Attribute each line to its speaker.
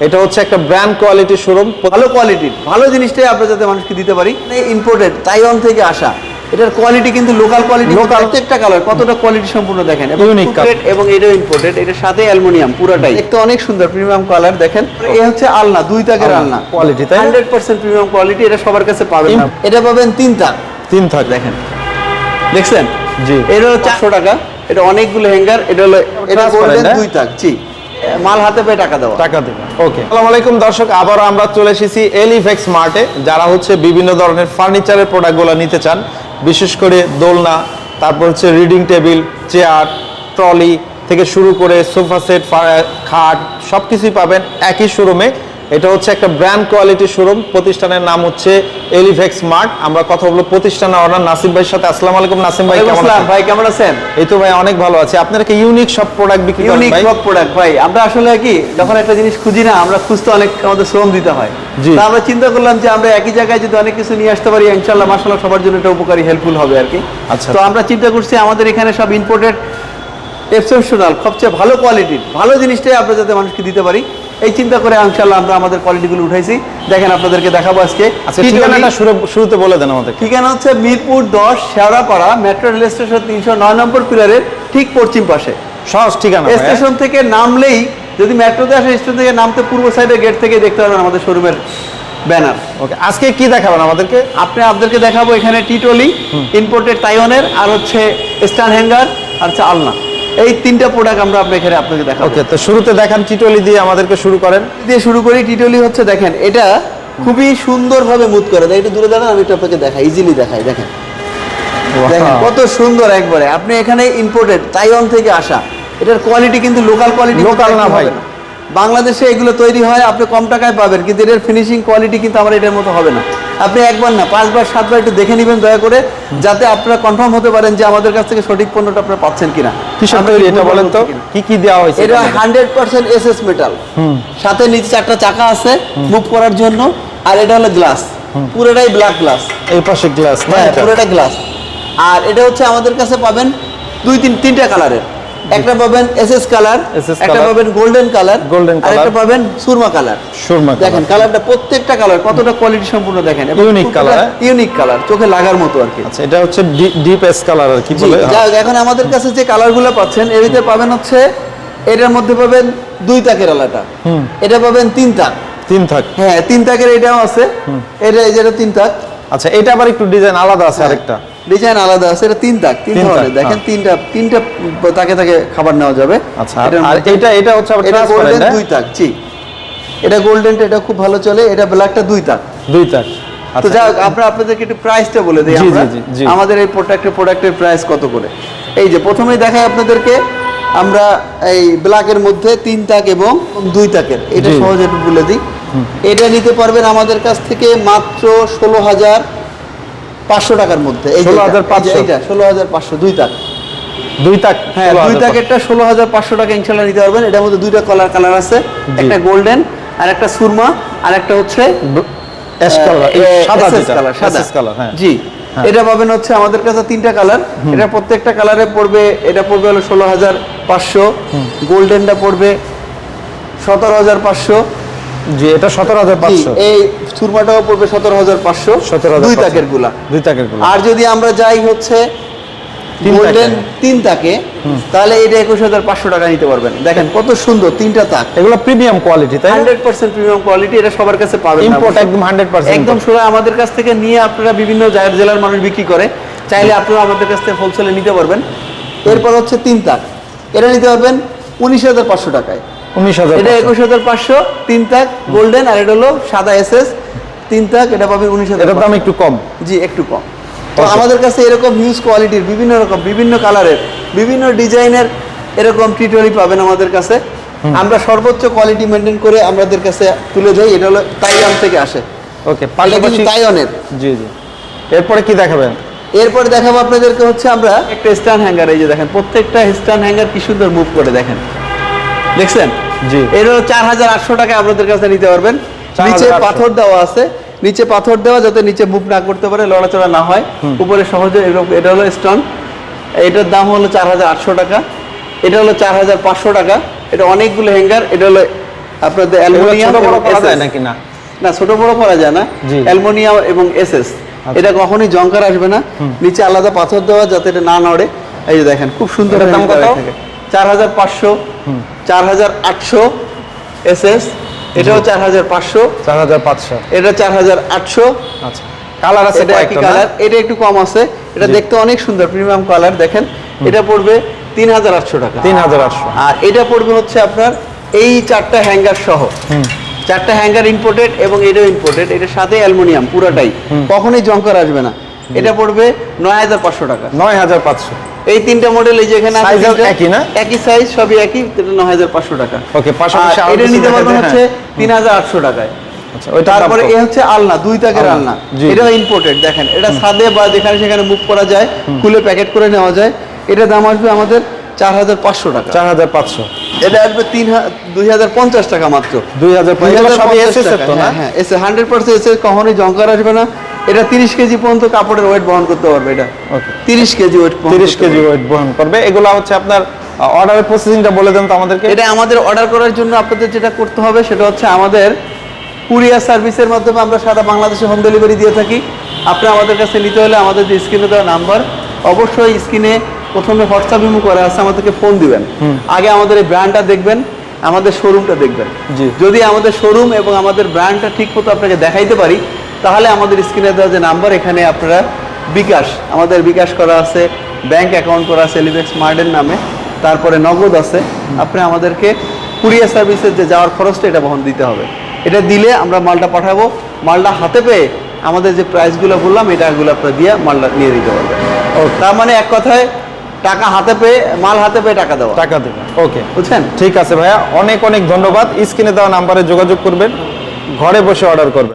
Speaker 1: এটা হচ্ছে একটা ব্র্যান্ড কোয়ালিটির শোরুম
Speaker 2: ভালো কোয়ালিটির ভালো জিনিসটাই আমরা যাতে মানুষকে দিতে পারি। ইম্পোর্টেড তাইওয়ান থেকে আসা। এটার কোয়ালিটি কিন্তু লোকাল কোয়ালিটি
Speaker 1: Local-
Speaker 2: প্রত্যেকটা কালার কতটা কোয়ালিটি সম্পূর্ণ দেখেন। grade এবং এটাও ইম্পোর্টেড এটার সাথে অ্যালুমিনিয়াম পুরোটাই। দেখতে অনেক সুন্দর প্রিমিয়াম কালার দেখেন। এই হচ্ছে আলনা দুই তাকের
Speaker 1: আলনা, কোয়ালিটি তাই না?
Speaker 2: হান্ড্রেড পার্সেন্ট প্রিমিয়াম কোয়ালিটি এটা সবার কাছে পাবেন এটা পাবেন তিন তাক।
Speaker 1: তিন থাক
Speaker 2: দেখেন। দেখছেন?
Speaker 1: জি।
Speaker 2: এটা হলো চারশো টাকা এটা অনেকগুলো হ্যাঙ্গার এটা হলো এটা গোল্ডেন
Speaker 1: হ্যাঁ?
Speaker 2: দুই তাক জি। মাল হাতে পেয়ে টাকা দেওয়া।
Speaker 1: টাকা দেবেন ওকে আসসালামু আলাইকুম দর্শক আবার আমরা চলে এসেছি এলিফেক্স মার্টে যারা হচ্ছে বিভিন্ন ধরনের ফার্নিচারের প্রোডাক্টগুলো নিতে চান, বিশেষ করে দোলনা, তারপর হচ্ছে রিডিং টেবিল চেয়ার ট্রলি থেকে শুরু করে সোফা সেট খাট সব কিছুই পাবেন একই শোরুমে এটা হচ্ছে একটা ব্র্যান্ড কোয়ালিটির শোরুম প্রতিষ্ঠানের নাম হচ্ছে এলিভেক্স মার্ট আমরা কথা বলব প্রতিষ্ঠানের অনার নাসিম ভাইয়ের সাথে। আসসালামু আলাইকুম নাসিম ভাই কেমন আছেন?
Speaker 2: ভাই কেমন আছেন?
Speaker 1: এই তো ভাই অনেক ভালো আছে। আপনারা কি ইউনিক সব প্রোডাক্ট বিক্রি করেন
Speaker 2: ইউনিক সব প্রোডাক্ট ভাই। আমরা আসলে কি যখন একটা জিনিস খুঁজি না আমরা খুঁজতে অনেক আমাদের শ্রম দিতে হয়।
Speaker 1: জি।
Speaker 2: তা আমরা চিন্তা করলাম যে আমরা একই জায়গায় যদি অনেক কিছু নিয়ে আসতে পারি ইনশাল্লাহ মাসাল্লাহ সবার জন্য এটা উপকারী হেল্পফুল হবে আর কি।
Speaker 1: আচ্ছা।
Speaker 2: তো আমরা চিন্তা করছি আমাদের এখানে সব ইম্পোর্টেড এক্সেপশনাল সবচেয়ে ভালো কোয়ালিটির ভালো জিনিসটাই আমরা যাতে মানুষকে দিতে পারি। এই চিন্তা করে ইনশাল্লাহ আমরা আমাদের কোয়ালিটিগুলো উঠাইছি। দেখেন আপনাদেরকে দেখাবো আজকে।
Speaker 1: আচ্ছা
Speaker 2: T20
Speaker 1: ঠিকানাটা শুরু- শুরুতে বলে দেন আমাদেরকে।
Speaker 2: ঠিকানা হচ্ছে মিরপুর দশ শেওড়াপাড়া মেট্রো রেল স্টেশন তিনশো নয় নম্বর পিলারের ঠিক পশ্চিম পাশে।
Speaker 1: সহজ ঠিকানা?
Speaker 2: স্টেশন থেকে নামলেই যদি মেট্রোতে আসে স্টেশন থেকে নামতে পূর্ব সাইডের গেট থেকে দেখতে পাবেন আমাদের শোরুমের ব্যানার
Speaker 1: ওকে আজকে কি দেখাবেন আমাদেরকে?
Speaker 2: আপনি আপনাদেরকে দেখাবো এখানে টিটলি ইম্পোর্টেড তাইওয়ানের আর হচ্ছে স্টান হ্যাঙ্গার আর হচ্ছে আলনা এই তিনটা প্রোডাক্ট আমরা আপনার এখানে আপনাকে দেখাবো।
Speaker 1: ওকে তো শুরুতে দেখান টিটলি দিয়ে আমাদেরকে শুরু করেন।
Speaker 2: দিয়ে শুরু করি টিটলি হচ্ছে দেখেন এটা খুবই সুন্দরভাবে মুভ করে দেয়। একটু দূরে দাঁড়ান আমি এটা আপনাকে দেখাই ইজিলি দেখাই দেখেন। দেখেন কত সুন্দর একবারে। আপনি এখানে ইম্পোর্টেড তাইওয়ান থেকে আসা এটার কোয়ালিটি কিন্তু লোকাল কোয়ালিটি
Speaker 1: লোকাল না ভাই।
Speaker 2: বাংলাদেশে এগুলো তৈরি হয় আপনি কম টাকায় পাবেন কিন্তু এটার ফিনিশিং কোয়ালিটি কিন্তু আমার এটার মতো হবে না। আপনি একবার না পাঁচবার সাতবার একটু দেখে নেবেন দয়া করে যাতে আপনারা কনফার্ম হতে পারেন যে আমাদের কাছ থেকে সঠিক পণ্যটা আপনারা পাচ্ছেন কিনা।
Speaker 1: এটা বলেন তো? কি কি দেওয়া হয়েছে
Speaker 2: এটা hundred percent S S metal সাথে নিচে চারটা চাকা আছে মুভ করার জন্য আর এটা হলো গ্লাস পুরোটাই ব্ল্যাক গ্লাস
Speaker 1: এই পাশে গ্লাস
Speaker 2: হ্যাঁ
Speaker 1: এটা?
Speaker 2: পুরোটা গ্লাস আর এটা হচ্ছে আমাদের কাছে পাবেন দুই তিন তিনটা কালারের একটা পাবেন এসএস কালার একটা পাবেন গোল্ডেন কালার
Speaker 1: golden
Speaker 2: আর একটা পাবেন সুরমা কালার
Speaker 1: সুরমা
Speaker 2: দেখেন কালারটা প্রত্যেকটা কালার কতটা কোয়ালিটি সম্পূর্ণ দেখেন।
Speaker 1: color, হ্যাঁ?
Speaker 2: ইউনিক কালার চোখে লাগার মতো আর কি।
Speaker 1: আচ্ছা এটা হচ্ছে ডিপ এস কালার আর কি বলে।
Speaker 2: এখন আমাদের কাছে যে কালারগুলো পাচ্ছেন এর ভিতরে পাবেন হচ্ছে এটার মধ্যে পাবেন দুই তাকের আলাটা
Speaker 1: হুম।
Speaker 2: এটা পাবেন তিন তাক।
Speaker 1: তিন থাক
Speaker 2: হ্যাঁ তিন তাকের এটাও আছে। এটা এই যেটা তিন তাক।
Speaker 1: আচ্ছা এটা আবার একটু ডিজাইন আলাদা আছে আরেকটা।
Speaker 2: ডিজাইন আলাদা আছে এটা তিন তাক তিন ধরনের। দেখেন
Speaker 1: হ্যাঁ।
Speaker 2: তিনটা তিনটা তাকে তাকে খাবার নেওয়া যাবে।
Speaker 1: আচ্ছা আর- এটা এটা হচ্ছে আবার
Speaker 2: এটা গোল্ডেন দুই তাক জি। এটা গোল্ডেনটা এটা খুব ভালো চলে এটা ব্ল্যাকটা দুই তাক।
Speaker 1: দুই থাক
Speaker 2: তো
Speaker 1: আচ্ছা।
Speaker 2: যাই আমরা আপনাদেরকে একটু প্রাইসটা বলে দিই আমরা। আমাদের এই প্রোডাক্টের প্রোডাক্টের প্রাইস কত করে? এই যে প্রথমেই দেখাই আপনাদেরকে আমরা এই ব্ল্যাকের মধ্যে তিন তাক এবং দুই তাকের। এটা। সহজে একটু বলে দিই। এটা নিতে পারবেন আমাদের কাছ থেকে মাত্র ষোলো হাজার পাঁচশো টাকার মধ্যে। এই যে এটা,
Speaker 1: 16,500
Speaker 2: এই যে এইটা ষোলো হাজার পাঁচশো দুই তাক।
Speaker 1: দুই থাক
Speaker 2: হ্যাঁ দুই
Speaker 1: হাজার
Speaker 2: ষোলো হাজার পাঁচশো টাকা ইনশাল্লাহ নিতে পারবেন। এটার মধ্যে দুইটা কালার কালার আছে একটা গোল্ডেন আর একটা সুরমা আর একটা হচ্ছে
Speaker 1: হ্যাঁ।
Speaker 2: জি
Speaker 1: হ্যাঁ।
Speaker 2: এটা পাবেন হচ্ছে আমাদের কাছে তিনটা কালার এটা প্রত্যেকটা কালারে পড়বে এটা পড়বে হলো ষোলো হাজার পাঁচশো। গোল্ডেনটা পড়বে সতেরো হাজার পাঁচশো।
Speaker 1: জি এটা সতেরো হাজার পাঁচশো।
Speaker 2: এই সুরমাটাও পড়বে সতেরো হাজার পাঁচশো।
Speaker 1: সতেরো
Speaker 2: দুই তাকেরগুলা।
Speaker 1: দুই তাকেরগুলা।
Speaker 2: আর যদি আমরা যাই হচ্ছে গোল্ডেন। তিন তাকে তাহলে এটা একুশ হাজার পাঁচশো টাকা নিতে পারবেন। দেখেন কত সুন্দর তিনটা তাক।
Speaker 1: এগুলো প্রিমিয়াম কোয়ালিটি তাই
Speaker 2: হান্ড্রেড পার্সেন্ট প্রিমিয়াম কোয়ালিটি এটা সবার কাছে পাবেন
Speaker 1: ইম্পোর্ট একদম হান্ড্রেড পার্সেন্ট
Speaker 2: একদম সোজা আমাদের কাছ থেকে নিয়ে আপনারা বিভিন্ন জেলার মানুষ বিক্রি করে চাইলে আপনারা আমাদের কাছ থেকে হোলসেলে নিতে পারবেন। এরপর হচ্ছে তিন তাক। এটা নিতে পারবেন উনিশ হাজার পাঁচশো টাকায়।
Speaker 1: উনিশ হাজার
Speaker 2: এটা একুশ হাজার পাঁচশো তিন তাক গোল্ডেন আর এটা হলো সাদা এস এস তিন তাক এটা পাবেন উনিশ হাজার
Speaker 1: এটার দাম একটু কম।
Speaker 2: জি একটু কম। তো আমাদের কাছে এরকম হিউজ কোয়ালিটির বিভিন্ন রকম বিভিন্ন কালারের বিভিন্ন ডিজাইনের এরকম টিটরি পাবেন আমাদের কাছে। আমরা সর্বোচ্চ কোয়ালিটি মেনটেন করে আমাদের কাছে তুলে যাই এটা হলো তাইওয়ান থেকে আসে।
Speaker 1: ওকে পাশাপাশি
Speaker 2: তাইওয়ানের।
Speaker 1: জি জি। এরপরে কি দেখাবেন?
Speaker 2: এরপরে দেখাবো আপনাদেরকে হচ্ছে আমরা একটা স্ট্যান্ড হ্যাঙ্গার এই যে দেখেন প্রত্যেকটা স্ট্যান্ড হ্যাঙ্গার কি সুন্দর মুভ করে দেখেন। দেখছেন?
Speaker 1: জি।
Speaker 2: এর হলো চার হাজার আটশো টাকা আপনাদের কাছে নিতে পারবেন। নিচে পাথর দেওয়া আছে। নিচে পাথর দেওয়া যাতে নিচে মুভ না করতে পারে লড়াচড়া না হয়। উপরে সহজে এটা হলো স্টোন এটার দাম হলো চার হাজার আটশো টাকা। এটা হলো চার হাজার পাঁচশো টাকা। এটা অনেকগুলো হ্যাঙ্গার এটা হলো আপনাদের অ্যালুমিনিয়াম
Speaker 1: নাকি না?
Speaker 2: না ছোট বড় করা যায় না। অ্যালুমিনিয়াম এবং এসএস এটা কখনোই জংকার আসবে না। নিচে আলাদা পাথর দেওয়া যাতে এটা না নড়ে। এই যে দেখেন খুব সুন্দর
Speaker 1: দাম কত?
Speaker 2: চার হাজার পাঁচশো। চার হাজার আটশো এসএস এটাও চার হাজার পাঁচশো।
Speaker 1: চার হাজার পাঁচশো।
Speaker 2: এটা চার হাজার আটশো।
Speaker 1: আচ্ছা। কালার আছে
Speaker 2: এটা একই কালার এটা একটু কম আছে। এটা দেখতে অনেক সুন্দর প্রিমিয়াম কালার দেখেন। এটা পড়বে তিন হাজার আটশো টাকা।
Speaker 1: তিন হাজার আটশো।
Speaker 2: আর এটা পড়বে হচ্ছে আপনার এই চারটা হ্যাঙ্গার সহ। চারটা হ্যাঙ্গার ইম্পোর্টেড এবং এটাও ইম্পোর্টেড এটার সাথে অ্যালুমিনিয়াম পুরোটাই। কখনোই জঙ্কর আসবে না। এটা পড়বে নয় হাজার পাঁচশো টাকা।
Speaker 1: নয় হাজার পাঁচশো।
Speaker 2: এই তিনটা মডেল এই যে এখানে আছে
Speaker 1: Size একই না?
Speaker 2: একই সাইজ সবই একই এটা নয় হাজার পাঁচশো টাকা।
Speaker 1: Okay, পাশাপাশি
Speaker 2: এটা নিতে পারবেন হচ্ছে তিন হাজার আটশো টাকায়।
Speaker 1: আচ্ছা
Speaker 2: তারপরে এ হচ্ছে আলনা দুই তাকের
Speaker 1: আলনা।
Speaker 2: এটাও ইম্পোর্টেড দেখেন এটা ছাদে বা যেখানে সেখানে মুভ করা যায় খুলে প্যাকেট করে নেওয়া যায় এটা দাম আসবে আমাদের চার হাজার পাঁচশো টাকা।
Speaker 1: চার হাজার পাঁচশো।
Speaker 2: এটা আসবে তিন দুই হাজার পঞ্চাশ টাকা মাত্র।
Speaker 1: দুই হাজার এগুলো সবই
Speaker 2: 2050
Speaker 1: এসএস এর তো না?
Speaker 2: হ্যাঁ, হ্যাঁ হান্ড্রেড পার্সেন্ট এসে কখনোই জঙ্কার আসবে না। এটা তিরিশ কেজি পর্যন্ত কাপড়ের ওয়েট বহন করতে পারবে এটা।
Speaker 1: ওকে
Speaker 2: তিরিশ কেজি ওয়েট
Speaker 1: তিরিশ কেজি ওয়েট বহন করবে। এগুলো হচ্ছে আপনার অর্ডারের প্রসেসিংটা বলে দেন তো আমাদেরকে।
Speaker 2: এটা আমাদের অর্ডার করার জন্য আপনাদের যেটা করতে হবে সেটা হচ্ছে আমাদের কুরিয়ার সার্ভিসের মাধ্যমে আমরা সারা বাংলাদেশে হোম ডেলিভারি দিয়ে থাকি। আপনি আমাদের কাছে নিতে হলে আমাদের যে স্ক্রিনে দেওয়া নাম্বার অবশ্যই স্ক্রিনে প্রথমে হোয়াটসঅ্যাপ ইমো করা আছে আমাদেরকে ফোন দিবেন। আগে আমাদের এই ব্র্যান্ডটা দেখবেন আমাদের শোরুমটা দেখবেন।
Speaker 1: জি।
Speaker 2: যদি আমাদের শোরুম এবং আমাদের ব্র্যান্ডটা ঠিক মতো আপনাকে দেখাইতে পারি তাহলে আমাদের স্ক্রিনে দেওয়া যে নাম্বার এখানে আপনারা বিকাশ আমাদের বিকাশ করা আছে ব্যাংক অ্যাকাউন্ট করা আছে লিবেক্স স্মার্টের নামে। তারপরে নগদ আছে। আপনি আমাদেরকে কুরিয়ার সার্ভিসের যে যাওয়ার খরচটা এটা বহন দিতে হবে। এটা দিলে আমরা মালটা পাঠাবো। মালটা হাতে পেয়ে আমাদের যে প্রাইসগুলো বললাম এটাগুলো আপনার দিয়ে মালটা নিয়ে দিতে পারবেন। তার মানে এক কথায় টাকা হাতে পেয়ে মাল হাতে পেয়ে টাকা দেওয়া।
Speaker 1: টাকা দেবেন ওকে
Speaker 2: বুঝছেন?
Speaker 1: ঠিক আছে ভাইয়া। অনেক অনেক ধন্যবাদ। স্ক্রিনে দেওয়া নাম্বারে যোগাযোগ করবেন। ঘরে বসে অর্ডার করবেন।